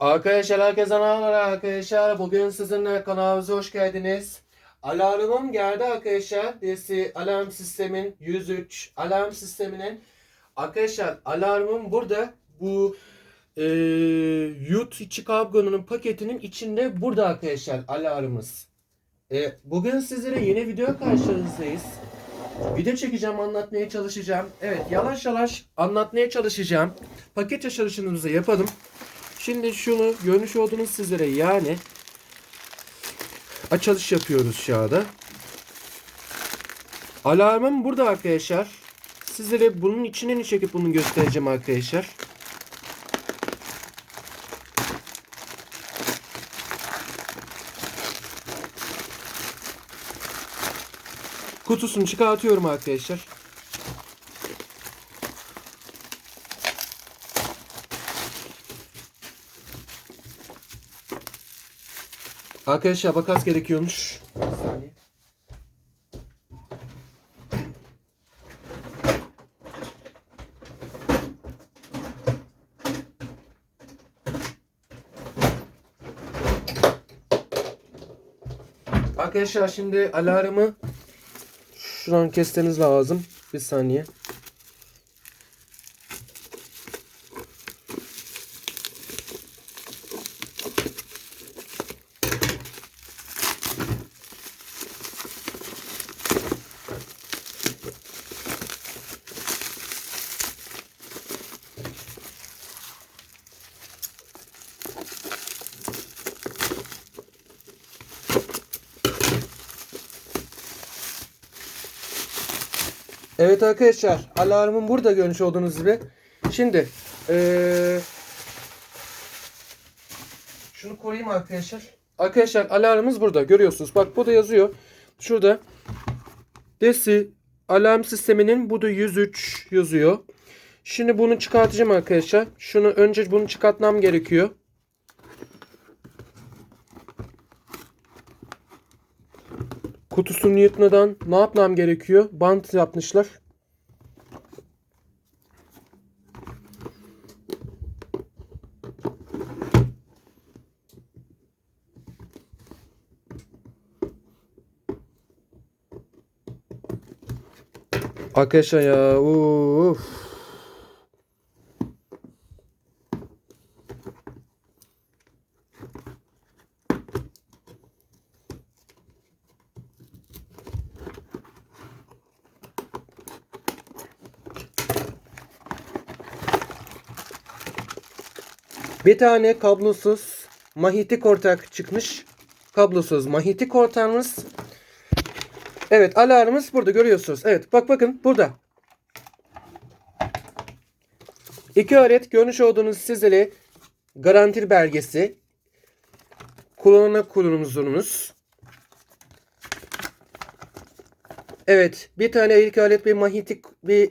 Arkadaşlar herkese merhabalar arkadaşlar. Bugün sizinle kanalımıza hoş geldiniz. Alarmım geldi arkadaşlar. Desi alarm sistemin 103 alarm sisteminin. Arkadaşlar alarmım burada. Bu e, yurt içi paketinin içinde burada arkadaşlar alarmımız. E, bugün sizlere yeni video karşınızdayız. Video çekeceğim, anlatmaya çalışacağım. Evet, yavaş yavaş anlatmaya çalışacağım. Paket açılışımızı yapalım. Şimdi şunu görmüş olduğunuz sizlere yani açılış yapıyoruz şu anda. Alarmım burada arkadaşlar. Sizlere bunun içini çekip bunu göstereceğim arkadaşlar. Kutusunu çıkartıyorum arkadaşlar. Arkadaşlar bakas gerekiyormuş. Bir saniye. Arkadaşlar şimdi alarmı şuradan kesmeniz lazım. Bir saniye. Evet arkadaşlar alarmım burada görmüş olduğunuz gibi. Şimdi eee şunu koyayım arkadaşlar. Arkadaşlar alarmımız burada görüyorsunuz. Bak burada yazıyor. Şurada Desi alarm sisteminin bu da 103 yazıyor. Şimdi bunu çıkartacağım arkadaşlar. Şunu önce bunu çıkartmam gerekiyor. Kutusunu yırtmadan ne yapmam gerekiyor? Bant yapmışlar. Arkadaşlar ya uf. Bir tane kablosuz mahitik ortak çıkmış. Kablosuz mahitik ortağımız. Evet alarmımız burada görüyorsunuz. Evet bak bakın burada. İki adet görmüş olduğunuz sizlere garanti belgesi. Kullanana kullanımızınız. Evet bir tane ilk alet bir mahitik bir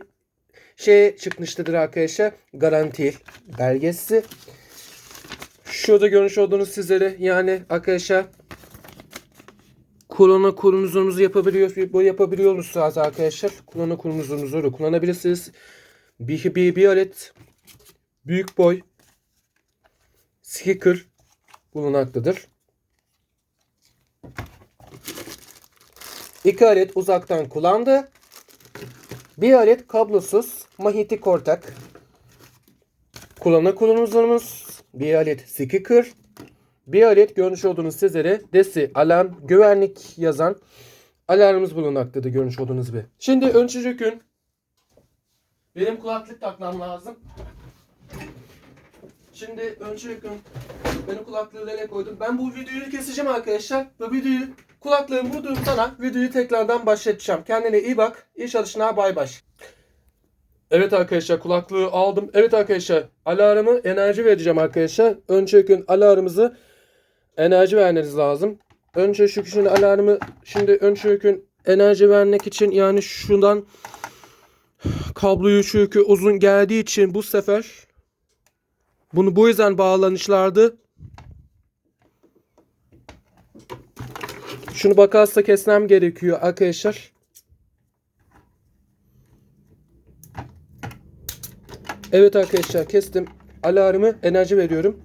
şey çıkmıştır arkadaşlar. Garanti belgesi. Şurada görmüş olduğunuz sizlere yani arkadaşlar kullanma kurumuzunuzu yapabiliyor, bu yapabiliyor musunuz arkadaşlar? Kullanma kurumuzunuzu da kullanabilirsiniz. Bir, bir, bir adet büyük boy sticker bulunmaktadır. İki adet uzaktan kullandı. Bir adet kablosuz mahitik ortak. Kullanma kullanımlarımız bir adet sticker. Bir adet görmüş olduğunuz sizlere desi alarm güvenlik yazan alarmımız bulunmaktadır görmüş olduğunuz gibi. Şimdi önce gün benim kulaklık takmam lazım. Şimdi önce gün benim kulaklığı nereye koydum? Ben bu videoyu keseceğim arkadaşlar. Bu videoyu kulaklığımı vurduğum sana videoyu tekrardan başlatacağım. Kendine iyi bak. İyi çalışına bay bay. Evet arkadaşlar kulaklığı aldım. Evet arkadaşlar alarmı enerji vereceğim arkadaşlar. Önce gün alarmımızı enerji vermeniz lazım. Önce şu kişinin alarmı şimdi önce gün enerji vermek için yani şundan kabloyu çünkü uzun geldiği için bu sefer bunu bu yüzden bağlanışlardı. Şunu bakarsa kesmem gerekiyor arkadaşlar. Evet arkadaşlar kestim. Alarmı enerji veriyorum.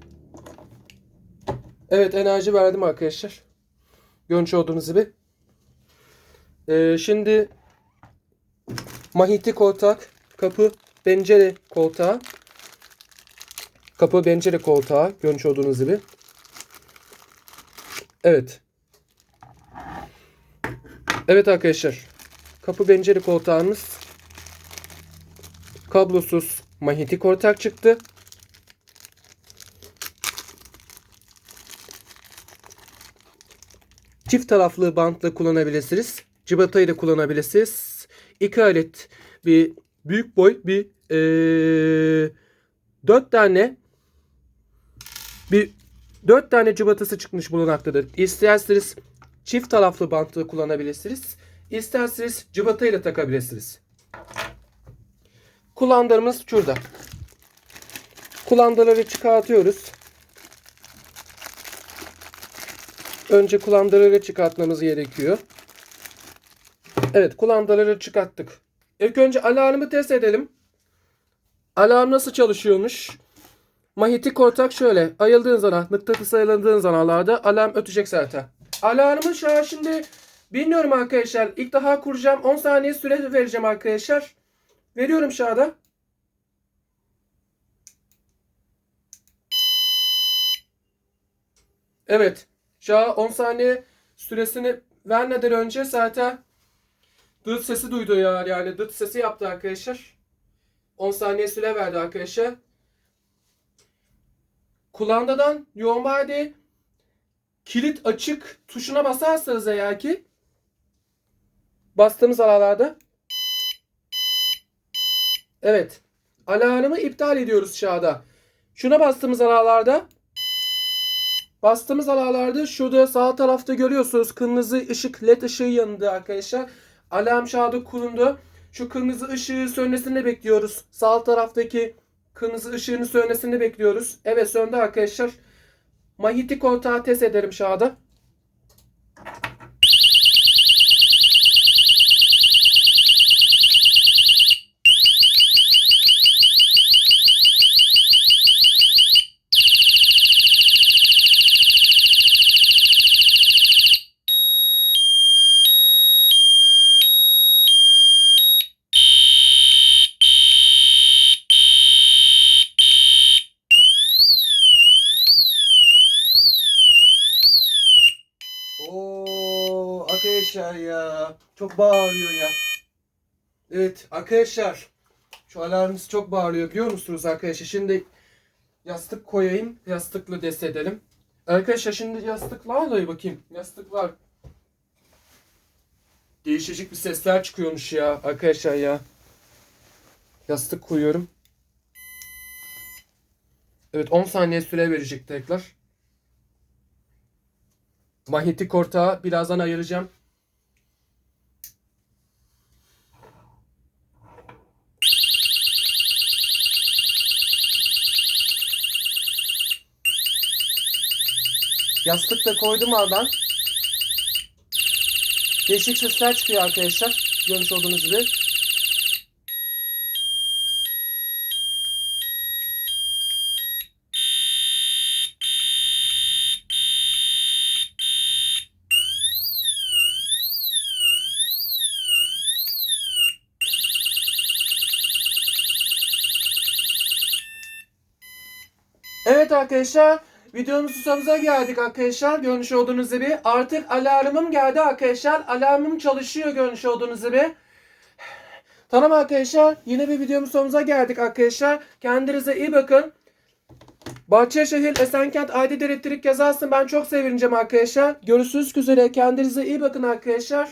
Evet enerji verdim arkadaşlar. Görmüş olduğunuz gibi. Ee, şimdi mahiti koltak, kapı, pencere koltağı. Kapı, pencere koltağı. Görmüş olduğunuz gibi. Evet. Evet arkadaşlar. Kapı, pencere koltağımız kablosuz mahiti koltak çıktı. Çift taraflı bantla kullanabilirsiniz. Cibatayı da kullanabilirsiniz. İki alet bir büyük boy bir ee, dört tane bir dört tane cibatası çıkmış bulunmaktadır. İsterseniz çift taraflı bantla kullanabilirsiniz. İsterseniz cibatayı da takabilirsiniz. Kullandılarımız şurada. Kulandaları çıkartıyoruz. Önce kulandaları çıkartmamız gerekiyor. Evet kulandaları çıkarttık. İlk önce alarmı test edelim. Alarm nasıl çalışıyormuş? Mahitik ortak şöyle. Ayıldığın zaman, mıknatıs ayıldığın zamanlarda alarm ötecek zaten. Alarmın şu an şimdi bilmiyorum arkadaşlar. İlk daha kuracağım. 10 saniye süre vereceğim arkadaşlar. Veriyorum şu anda. Evet. Şu an 10 saniye süresini vermeden önce zaten dıt sesi duydu ya. Yani dıt sesi yaptı arkadaşlar. 10 saniye süre verdi arkadaşlar. Kulandadan normalde kilit açık tuşuna basarsanız eğer ki bastığımız aralarda Evet. Alarmı iptal ediyoruz şu anda. Şuna bastığımız aralarda Bastığımız aralarda şurada sağ tarafta görüyorsunuz kırmızı ışık led ışığı yanında arkadaşlar. Alarm şahı kuruldu. Şu kırmızı ışığı sönmesini bekliyoruz. Sağ taraftaki kırmızı ışığını sönmesini bekliyoruz. Evet söndü arkadaşlar. Mahiti koltuğa test ederim şahada. Arkadaşlar ya. Çok bağırıyor ya. Evet arkadaşlar. Şu alarmımız çok bağırıyor biliyor musunuz arkadaşlar? Şimdi yastık koyayım. Yastıkla des edelim. Arkadaşlar şimdi yastıklarla bakayım. Yastıklar. Değişik bir sesler çıkıyormuş ya arkadaşlar ya. Yastık koyuyorum. Evet 10 saniye süre verecek tekrar. Manyetik ortağı birazdan ayıracağım. Yastık da koydum oradan. Değişik sesler çıkıyor arkadaşlar. Görmüş olduğunuz gibi. Evet arkadaşlar videomuzun sonuna geldik arkadaşlar. Görmüş olduğunuz gibi artık alarmım geldi arkadaşlar. Alarmım çalışıyor görmüş olduğunuz gibi. Tamam arkadaşlar yine bir videomuz sonuna geldik arkadaşlar. Kendinize iyi bakın. Bahçeşehir Esenkent ID Elektrik yazarsın ben çok sevineceğim arkadaşlar. Görüşürüz üzere. Kendinize iyi bakın arkadaşlar.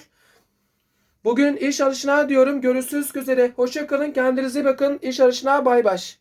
Bugün iş alışına diyorum. Görüşürüz üzere. Hoşça kalın. Kendinize iyi bakın. İş alışına bay bay